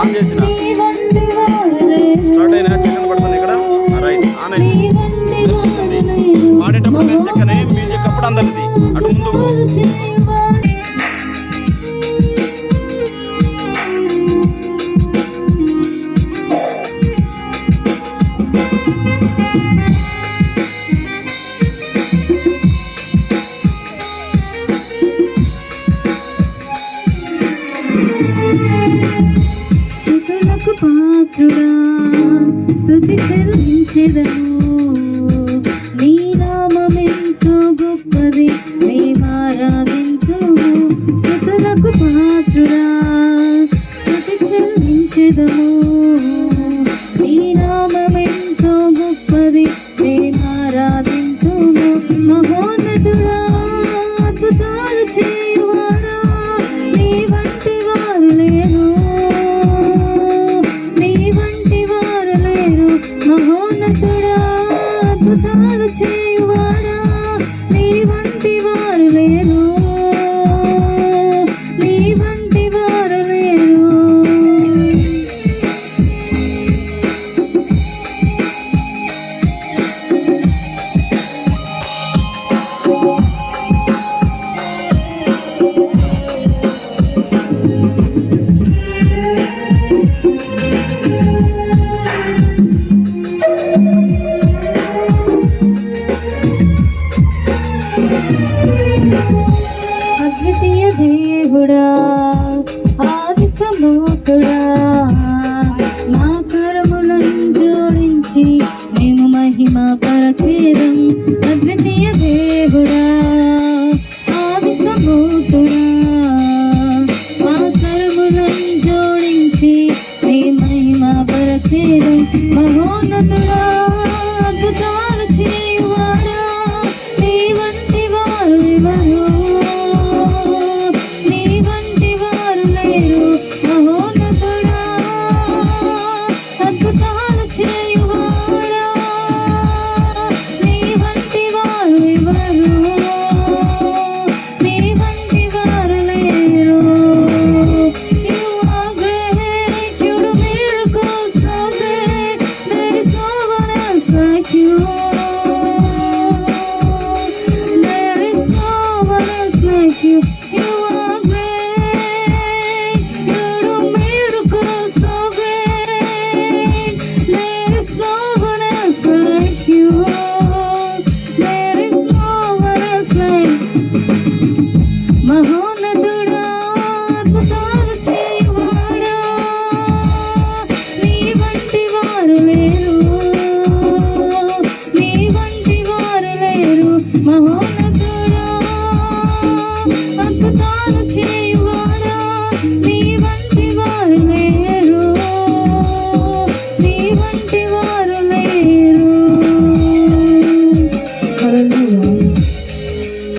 On చేసిన. Start అయినా? పాత్రుడా స్తుతి చెల్లించెదము నీ నామమెంతో గొప్పది మేమారాధింతుము స్తుతులకు పాత్రుడా. స్తుతి చెల్లించెదము నీ నామమెంతో గొప్పది మేమారాధింతుము దేవుడా ఆది సమూతుడా మా కరములను జోడించి మేము మహిమ పరచేదం అద్వితీయ దేవుడా. ఆది సమూతుడా మా కరములను జోడించి మేము మహిమ పరచేదం మహోన్నతుడా.